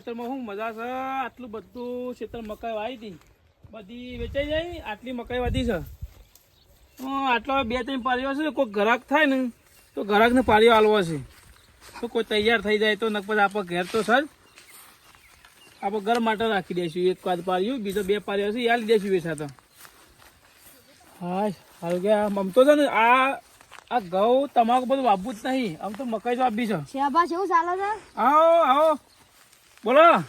વાવેતરમાં શું મજા છે. આટલું બધું ક્ષેત્ર મકાઈ વાવી હતી. બધી વેચાઈ જાય આટલી મકાઈ વધી છે. આટલો બે ત્રણ પારીઓ છે કોઈ ગ્રાહક થાય ને તો ગ્રાહકને પારીઓ આલવો છે. તો કોઈ તૈયાર થઈ જાય તો નકપત આપણે ઘેર તો સર આપણે ઘર માટે રાખી દઈશું. એક વાત પારીઓ બીજો બે પારીઓ છે એ આલી દઈશું એ સાથે હા હાલ કે આ મમતો છે ને આ આ ઘઉં તમાકુ બધું વાપવું જ નહીં. આમ તો મકાઈ જ છે. શાબાશ છે? આવો આવો. બોલો.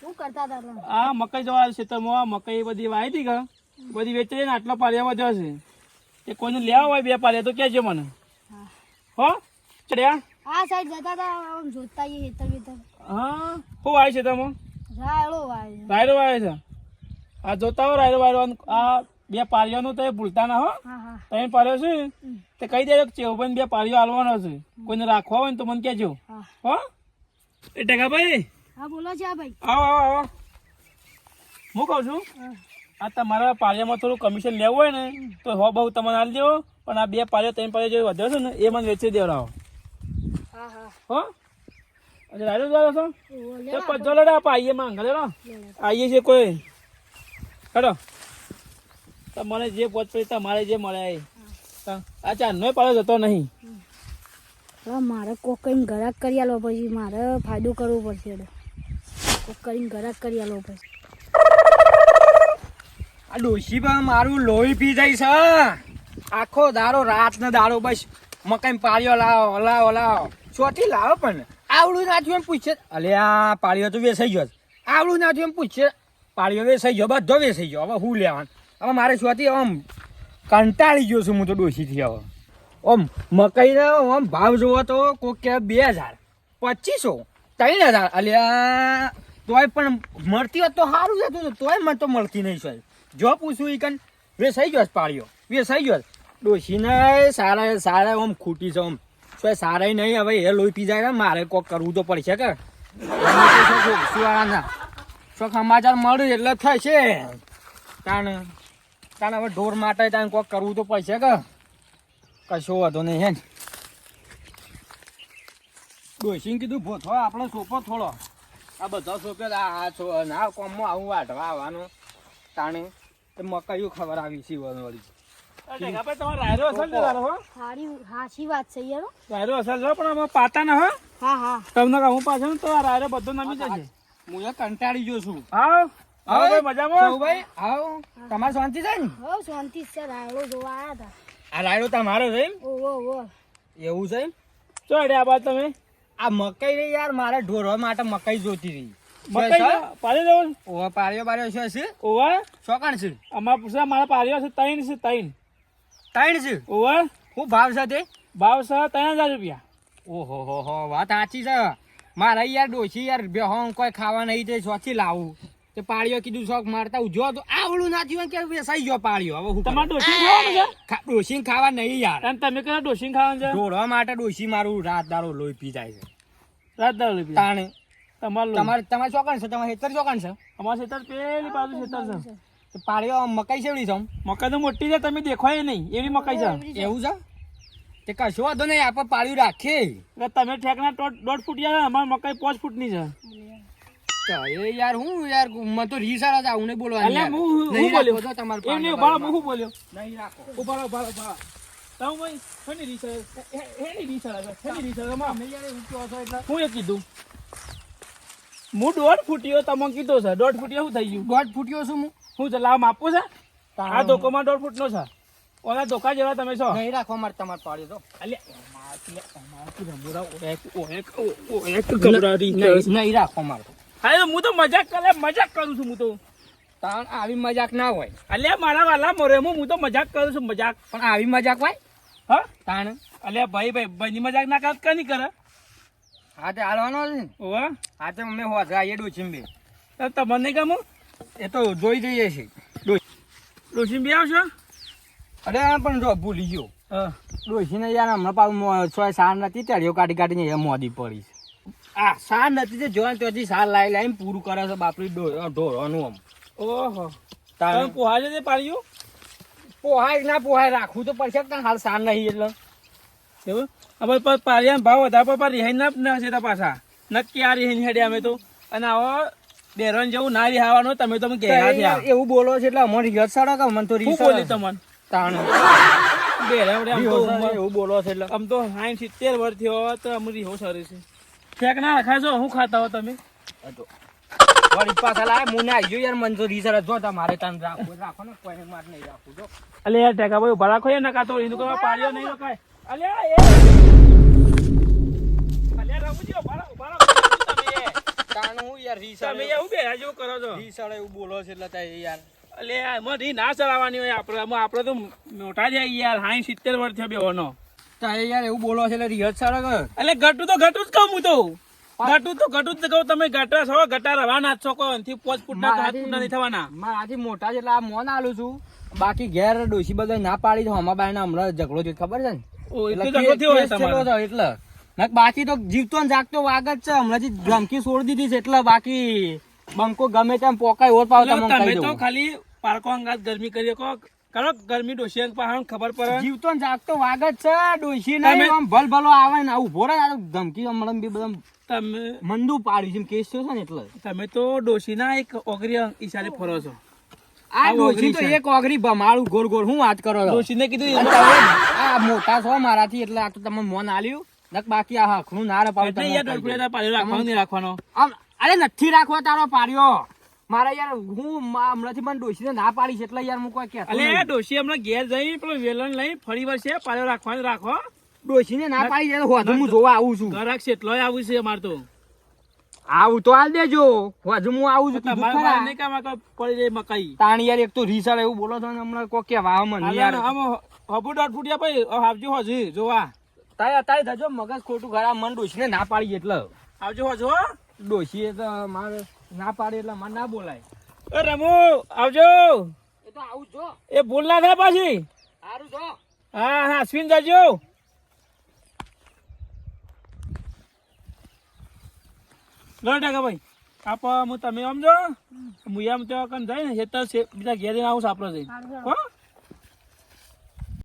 શું કરતા હતા આ મકાઈ જવા ખેતરમાં મકાઈ બધી વાવી હતી કે? બધી વેચી ને આટલા પાલિયા વધ્યો છે એ કોઈને લેવા હોય બે પાલિયા તો કહેજો મને. હા. હો ચડ્યા? આ સાઈડ જતા હતા આમ જોતા આઈએ હેતર બેતર. હા શું વાય છે તમે? રાયડો વાય રાયડો વાય છે? આ જોતા હો રાયડો વાયડો આ બે પારિયાનું તો એ ભૂલતા ના હો. હા હા. તમે પાલ્યો છે તે કહી દેજો કે ચેવભાઈ બે પારિયો હાલવાનો છે. કોઈને રાખવા હોય ને તો મને કહેજો. હા. હો? એ ટકાભાઈ હા બોલો છે ભાઈ. આવો આવો આવો. હું કહું છું આ તમારા પાળિયામાં થોડું કમિશન લેવું હોય ને તો હો બહુ તમને હાલ દેવો પણ આ બે પાળિયો ત્રણ પાળિયો જે વધ્યો છે ને એ મને વેચી દેવડાવો. હા હા. હો? અચ્છા રાજો જાવ છો? લે તો પચો લડે. આઈએ છે કોઈ. હેડો તમારે જે પહોંચ તમારે જે મળે આ ચારનો પાળ્યો જતો નહીં. મારે કોક કરીને ઘરાક કરી આલો પછી મારે ફાયદો કરવો પડશે કરીને ઘરાક કરી આલો પછી. આ ડોશી પણ મારું લોહી પી જાય છે આખો દારો રાત ને દારો બસ મકાઈ પાળ્યો લાવો લાવો લાવો. ચોથી લાવો પણ. આવડું નાખ્યું એમ પૂછે. અલે, આ પાળ્યો તો વેસાઈ ગયો. આવડું નાખ્યું એમ પૂછે. પાળ્યો વેસાઈ ગયો, બધો વેસાઈ ગયો. હવે હું લેવાનું? હવે મારે ચોથી આમ કંટાળી ગયો છું હું તો ડોશીથી હવે. ઓમ મકાઈનો આમ ભાવ જોવો તો કોક કે બે હજાર, પચીસો, ત્રણ હજાર. અલ્યા તોય પણ મળતી હોત તો સારું જતું તોય મને તો મળતી નહીં સાહેબ. જો પૂછું ઈ કન, વેસાઈ ગયો પાડ્યો વેસાઈ ગયો. ડોશીને સારા સારા આમ ખૂટી છે આમ એ સારા નહીં, હવે એ લોહી પી જાય મારે કોક કરવું તો પડશે કે. સમાચાર મળ્યું એટલે થશે કારણ કારણ હવે ઢોર માટે તાણ કોક કરવું તો પડશે કે. કશો વાંધો નહીં હે ને ડોશીને કીધું, ભોથો, આપણો સોપો થોડો. આ બધા સોપ્યો આ આ છો ના કોમમાં આવું વાટવા આવવાનું. તાણે તે મકાઈઓ ખબર આવી છે વળી રાયરો અસલ છે તારો હો? વાત છે યાર રાયરો અસલ છે પણ આમાં પાતા ના હો? હા હા. તમને કહું પાછળ તો આ રાયરો બધો નમી જશે. કંટાળી ગયો છું. આવો આવો મજામાં? ભાઈ આવો તમારે શાંતિ છે ને? હો શાંતિ છે રાયડો જોવા આવ્યા હતા આ રાયડો તમારો છે એવું છે? એમ ચો બાદ તમે? આ મકાઈ રે યાર મારે ઢોરવા માટે મકાઈ જોતી રહી. મકાઈ પાડી દો ઓવા પાર્યો બાર્યો છે? છે ઓવા શોકાણ છે? અમારા પૂછા મારા પાડ્યો છે ત્રણ છે ત્રણ ત્રણ છે? ઓવા શું ભાવ છે તે? ભાવ છે ત્રણ હજાર રૂપિયા. ઓહો હો હો વાત સાચી છે. મારા યાર ડોશી યાર બે કોઈ ખાવા નહીં તે સોચી લાવું. તે પાળીઓ કીધું શોખ મારતા ઉજો તો આવડું ના થયું કે વેસાઈ ગયો પાળ્યો હવે હું તમારે ડોસી ખાવાનું છે? ડોસી ખાવા નહીં યાર. અને તમે કયા ડોસી ખાવાનું છે? ઢોળવા માટે ડોસી મારું રાત દારો લોહી પી જાય છે. રાત દારો લોહી પી તાણે. તમારે તમારે તમારે ચોકણ છે? તમારે હેતર ચોકણ છે? અમારે હેતર પેલી બાજુ હેતર છે. તો પાળીઓ મકાઈ સેવડી છે મકાઈ તો મોટી છે તમે દેખાય નહીં. એવી મકાઈ છે. એવું છે? તે કશો વાંધો નહીં આપણે પાળ્યું રાખીએ તમે ઠેકના દોઢ દોઢ યાર અમારે અમારી મકાઈ પાંચ ફૂટની છે. એ યાર હું યાર મને તો રીસાડા જ આવું નહીં બોલવાનું એટલે હું હું બોલ્યો? તો તમારે એમ નહીં પાળીઓ હું બોલ્યો? નહીં રાખો. ઉભારો ઉભારો ઉભારો તમે ભાઈ શેની રીસ હેની રીસ હેની રીસ તમે યાર એવું કહો છો એટલે. હું એ કીધું. હું દોઢ ફૂટ્યો તમે કીધો છે. દોઢ ફૂટ્યો શું થઈ ગયું? દોઢ ફૂટ્યો છું હું? હું છે લાવ માપું છે? આ. ધોકોમાં દોઢ ફૂટનો છે. ઓલા ધોકા જેવા તમે છો. નહીં રાખો મારે તમારે પાડ્યો તો. નહીં નહીં રાખો મારે હા હું તો મજાક કરે મજાક કરું છું હું તો. તાણ આવી મજાક ના હોય. અલ્યા મારા વાલા મોરે હું તો મજાક કરું છું મજાક. પણ આવી મજાક હોય? હા? તાણ? અલ્યા ભાઈ ભાઈ ભાઈની મજાક ના કર કની કરે. હા તે હાલવાનો છે ને? ઓવા હા. તે અમે હોજા એ ડોચીમ બે. તમને નહીં ગમો? એ તો જોઈ જઈએ છે. ડોસી બી આવશો? અરે પણ જો ભૂલી ગયો. હા. ડોસીને યાર હમણાં પાછું છ સાર નથી તેડીઓ કાઢી કાઢીને એ મોદી પડી છે. આ સાર નથી તે ને ત્યાંથી સાર લાવી લાવી પૂરું કરે છે બાપરી ઢોરવાનું આમ. ઓહો. તારે તાણ પોહાજે પાડ્યું પોહાય ના પોહાય રાખવું તો પડશે તને હાલ સાર નહીં એટલે. એવું? હવે પારિયા ભાવ વધારે પર રિહાઈ ના છે તા પાછા. નક્કી આ રિહાઈ હેડે અમે તો. અને આવો બેરોન જેવું ના રિહાવાનું તમે તો થયા. એવું બોલો છે એટલે અમારી રિહર્સ સાડો કે મને તો રીસ બોલી તમને? તાણ. બેરા આમ તો એવું બોલો છે એટલે. આમ તો સાઈઠ સિત્તેર વર્ષ થયો તો અમુ રિહો સારી છે. ફેંક ના રખાય છો શું ખાતા હો તમે. જ જો જો. અલે ટેકા ભાઈ ઊભા રાખો ને નકા તો કરવા પાડ્યો નહીં રખાય અલ્યા એ. અલ્યા રમુજી ઊભા ઊભા તમે એ. યાર રીસ તમે એવું બેરા જેવું કરો છો? રીસ એવું બોલો છે એટલે તાય યાર. અલે એમાં રી ના ચલાવવાની હોય આપણે આપણે તો મોટા જાય યાર સાઠ સિત્તેર વર્ષ બે બેવાનો તાય યાર એવું બોલો છે એટલે રિહર્સ સારા કર. એટલે ઘટું તો ઘટું જ કહું હું તો. ઘટું તો ઘટું જ કહું તમે ઘટા છો ઘટા રવાના છો કોઈ એનથી પોચ ફૂટના હાથ ફૂટના નહીં થવાના. મારાથી મોટા છે એટલે આ મોન આલું છું બાકી ઘેર ડોસી બધા ના પાડી તો હમા બાય હમણાં ઝઘડો થયો ખબર છે ને? એટલે બાકી તો જીવતો ને જાગતો વાગ જ છે હમણાંથી ધમકી છોડી દીધી છે એટલે બાકી બંકો ગમે તેમ પોકાય ઓર પાવ તમે તો ખાલી પારકો અંગાત ગરમી કરી શકો કરો ગરમી ડોશી અંગ ખબર પડે? જીવતો જાગતો વાગ જ છે ડોશી ને આમ ભલ ભલો આવે ને આવું ભોરા આ ધમકી હમણાં બી બધા તમે મંદુ પાડી છે કેસ થયો છે ને એટલે. તમે તો ડોશીના એક ઓગરી ઈશારે ફરો છો. આ ડોશી તો એક ઓગરી ભમાળું ગોળ ગોળ હું વાત કરો ડોશી ને કીધું તમે આ મોટા છો મારાથી એટલે આ તો તમે મોન આલ્યું. નક બાકી આ હખનું ના રે પાડું. પાડ્યો રાખવાનો નહીં રાખવાનો. આમ અરે નથી રાખવા તારો પાડ્યો. મારા યાર હું હમણાંથી મને ડોશીને ના પાડી છે એટલે યાર હું કોઈ કહેતો અલે ડોશી હમણાં ઘેર જઈ પેલો વેલણ લઈ ફરી વર્ષે પાડ્યો રાખવાનો રાખો. ડોશીને ના પાડી જાય હોધું હું જોવા આવું છું. ઘરાક છે એટલો આવું છે અમાર તો. આવું તો હાલ દેજો. હજુ હું આવું છું કીધું ખરા. બાર કામ પડી જાય મકાઈ. તાણ યાર એક તો રીસાળ એવું બોલો છો ને હમણાં કોઈ કહેવા મને યાર. આમ હબુ ડોટ ફૂટ્યા ભાઈ આવજો હજી જોવા. તાય તાય જજો મગજ ખોટું ખરા મન ડોશીને ના પાડી એટલે. આવજો હજો ડોશીએ તો મારે ના પાડે એટલે મને ના બોલાય. એ રમુ આવજો. એ તો આવું જો એ ભૂલ ના થાય પાછી. સારું જો. હા હા સ્વીન જજો. લો ટાકા ભાઈ આપ હું તમે સમજો હું એમ તો કન જાય ને હેતર છે બીજા ઘેર આવું સાપડો જઈ હો?